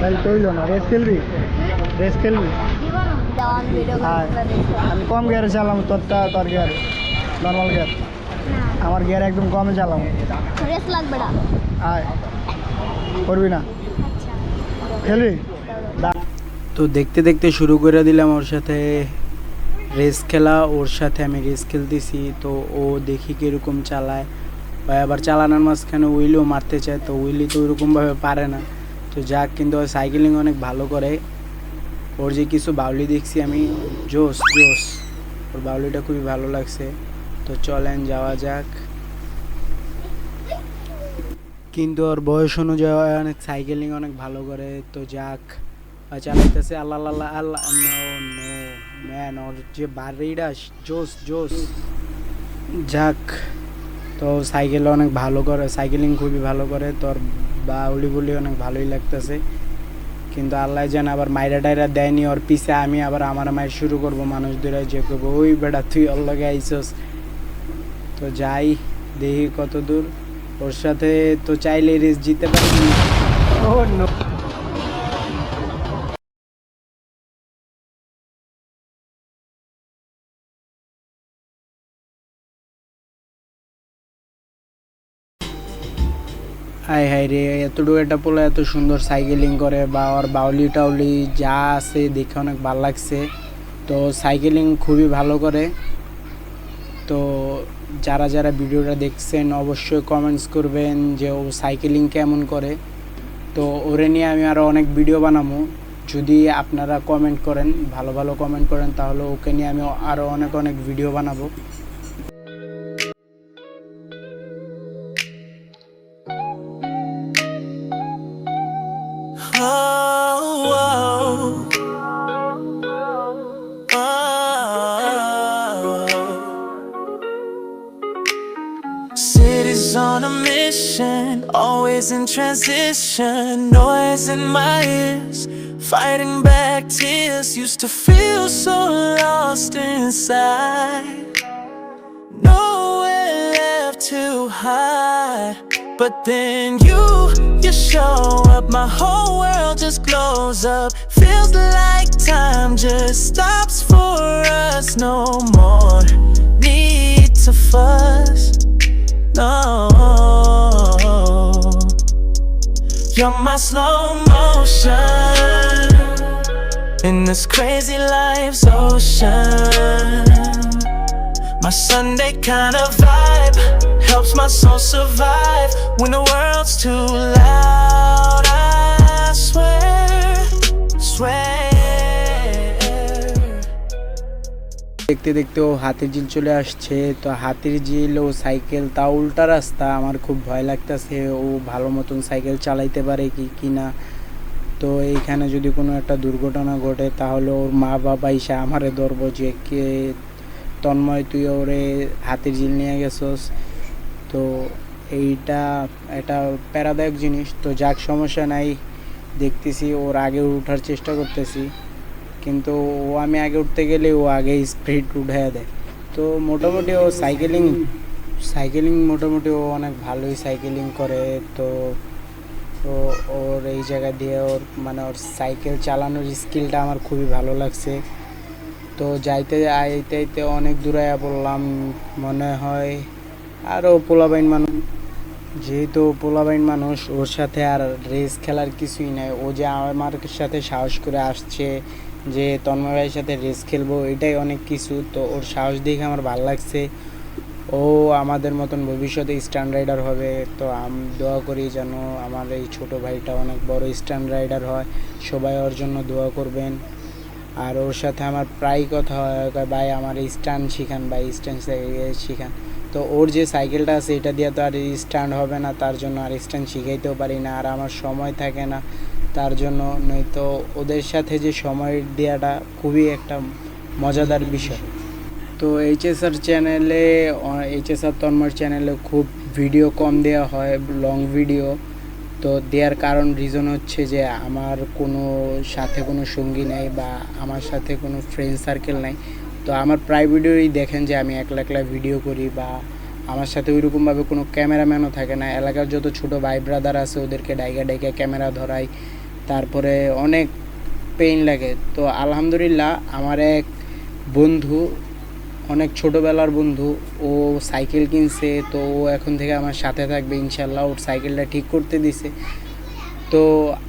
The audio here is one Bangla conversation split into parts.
তাহলে তৈল না? রেস খেলবি? রেস খেলবি? আমি কম গিয়ারে চালাম তোরটা তোর গিয়ার নর্মাল গিয়ার আমার গিয়ার একদম কমে চালাম। রেস লাগবে না। আয়। করবি না? খেলবি? দা- তো দেখতে দেখতে শুরু করে দিলাম ওর সাথে রেস খেলা। ওর সাথে আমি রেস খেলতেছি তো ও দেখি কীরকম চালায়। বা আবার চালানোর মাঝখানে উইলও মারতে চায় তো উইলি তো ওইরকমভাবে পারে না। তো যাক, কিন্তু সাইকেলিং অনেক ভালো করে। ওর যে কিছু বাউলি দেখছি আমি জোস জোস ওর বাউলিটা খুবই ভালো লাগছে। তো চলেন, যাওয়া যাক। কিন্তু ওর বয়স অনুযায়ী অনেক সাইকেলিং অনেক ভালো করে। তো যাক চালাইতেছে আল্লাহ আল্লাহ আল্লাহ ম্যান ওর যে বাড়িটা জোস জোস যাক, তো সাইকেল অনেক ভালো করে সাইকেলিং খুবই ভালো করে। তোর বাউলি বুলি অনেক ভালোই লাগতেছে। কিন্তু আল্লাহ যেন আবার মাইরা টাইরা দেয়নি, ওর পিছে আমি আবার আমার মায়ের শুরু করব মানুষদের যে করব ওই বেটা, তুই অল্লাগে লগে আইসস তো যাই, দেখি কত দূর। ওর সাথে তো চাইলে রেস জিতে পারি ও হাই হাই রে, এতটুকু একটা পোলা এত সুন্দর সাইকেলিং করে বা ওর বাউলি টাউলি যা আছে দেখে অনেক ভালো লাগছে। তো সাইকেলিং খুবই ভালো করে। তো যারা যারা ভিডিওটা দেখছেন অবশ্যই কমেন্টস করবেন যে ও সাইকেলিং কেমন করে। তো ওরে নিয়ে আমি আরও অনেক ভিডিও বানাবো। যদি আপনারা কমেন্ট করেন, ভালো ভালো কমেন্ট করেন, তাহলে ওকে নিয়ে আমি আরও অনেক অনেক ভিডিও বানাবো। Always in transition. Noise in my ears, fighting back tears. Used to feel so lost inside. Nowhere left to hide. But then you, you show up, my whole world just glows up. Feels like time just stops for us. No more you're my slow motion in this crazy life's ocean. My Sunday kind of vibe helps my soul survive when the world's too loud. I swear, swear. দেখতে দেখতে ও হাতির ঝিল চলে আসছে। তো হাতির ঝিল ও সাইকেল, তা উল্টা রাস্তা। আমার খুব ভয় লাগতেছে ও ভালো মতন সাইকেল চালাইতে পারে কি কি না। তো এইখানে যদি কোনো একটা দুর্ঘটনা ঘটে, তাহলে ওর মা বাবা এসে আমারে ধরবো যে, কে তন্ময়, তুই ওরে হাতির ঝিল নিয়ে গেছস? তো এইটা, এটা প্যারাদায়ক জিনিস। তো যাক, সমস্যা নাই। দেখতেছি, ওর আগে ওঠার চেষ্টা করতেছি। কিন্তু ও আমি আগে উঠতে গেলে ও আগে স্পিড উঠে দেয়। তো মোটামুটি ও সাইকেলিং সাইকেলিং মোটামুটি ও অনেক ভালোই সাইকেলিং করে। তো তো ওর এই জায়গা দিয়ে ওর মানে ওর সাইকেল চালানোর স্কিলটা আমার খুবই ভালো লাগছে। তো যাইতে, আইতে আইতে অনেক দূরে বললাম মনে হয় আরও পোলাবাইন মানুষ যেহেতু পোলাবাইন মানুষ, ওর সাথে আর রেস খেলার কিছুই নাই। ও যে আমার সাথে সাহস করে আসছে যে তন্ময় ভাইয়ের সাথে রেস খেলব, এটাই অনেক কিছু। তো ওর সাহস দেখে আমার ভালো লাগছে। ও আমাদের মতন ভবিষ্যতে স্ট্যান্ড রাইডার হবে। তো আমি, দোয়া করি যেন আমার এই ছোট ভাইটা অনেক বড় স্ট্যান্ড রাইডার হয়। সবাই ওর জন্য দোয়া করবেন। আর ওর সাথে আমার প্রায় কথা হয় ভাই, আমার স্ট্যান্ড শিখান, ভাই স্ট্যান্ড শিখান। তো ওর যে সাইকেলটা আছে, এটা দিয়ে তো আর স্ট্যান্ড হবে না। তার জন্য আর স্ট্যান্ড শিখাইতেও পারি না। আর আমার সময় থাকে না। তার জন্য নয়তো ওদের সাথে যে সময় দেওয়াটা খুবই একটা মজাদার বিষয়। তো এইচএসআর চ্যানেলে এইচএসআর তন্ময় চ্যানেলে খুব ভিডিও কম দেওয়া হয় লং ভিডিও তো দেওয়ার কারণ রিজন হচ্ছে যে আমার কোনো সাথে কোনো সঙ্গী নেই বা আমার সাথে কোনো ফ্রেন্ড সার্কেল নেই। তো আমার প্রায় ভিডিওই দেখেন যে আমি একলা একলা ভিডিও করি বা আমার সাথে ওইরকমভাবে কোনো ক্যামেরাম্যানও থাকে না। এলাকার যত ছোট ভাই ব্রাদার আছে, ওদেরকে ডাইকা ডাইকা ক্যামেরা ধরাই। তারপরে অনেক পেইন লাগে। তো আলহামদুলিল্লাহ, আমার এক বন্ধু, অনেক ছোটোবেলার বন্ধু, ও সাইকেল কিনছে। তো ও এখন থেকে আমার সাথে থাকবে ইনশাল্লাহ ওর সাইকেলটা ঠিক করতে দিছে। তো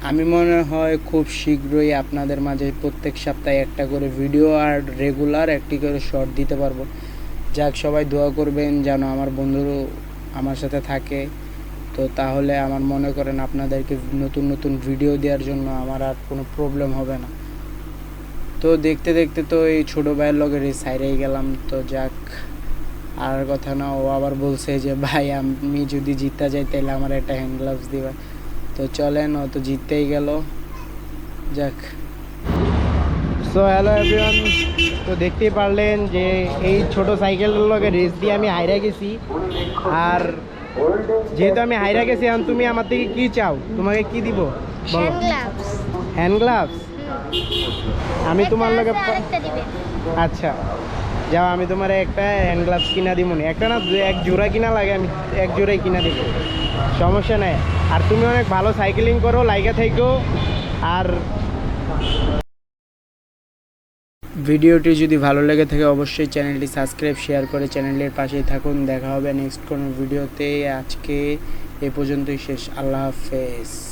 আমি মনে হয় খুব শীঘ্রই আপনাদের মাঝে প্রত্যেক সপ্তাহে একটা করে ভিডিও আর রেগুলার একটি করে শর্ট দিতে পারব। যাক, সবাই দোয়া করবেন যেন আমার বন্ধু আমার সাথে থাকে। তো তাহলে আমার মনে করেন আপনাদেরকে নতুন নতুন ভিডিও দেওয়ার জন্য আমার আর কোনো প্রবলেম হবে না। তো দেখতে দেখতে তো এই ছোটো ভাইয়ের লগের এই সাইডেই গেলাম। তো যাক, আর কথা না, ও আবার বলছে যে, ভাই, আমি যদি জিততে যাই তাহলে আমার একটা হ্যান্ড গ্লাভস দিবা। তো চলেন, ও তো জিততেই গেল। যাক। সো হ্যালো এভরিওয়ান তো দেখতেই পারলেন যে এই ছোট সাইকেলগুলোকে রেস দিয়ে আমি হাইরা গেছি। আর যেহেতু আমি হাইরা গেছি এখন তুমি আমার থেকে কি চাও? তোমাকে কি দিব? বলো। হ্যান্ড গ্লাভস আমি তোমার লগে দিবেন আচ্ছা। যাও আমি তোমার একটা হ্যান্ড গ্লাভস কিনা দিব না। একটা না এক জোড়া কিনা লাগে আমি এক জোড়াই কিনা দিব। সমস্যা নাই। আর তুমি অনেক ভালো সাইকেলিং করো লাইগা থেকো। আর ভিডিওটি যদি ভালো লেগে থাকে, অবশ্যই চ্যানেলটি সাবস্ক্রাইব, শেয়ার করে চ্যানেলের পাশেই থাকুন। দেখা হবে নেক্সট কোনো ভিডিওতে। আজকে এ পর্যন্তই শেষ। আল্লাহ হাফেজ।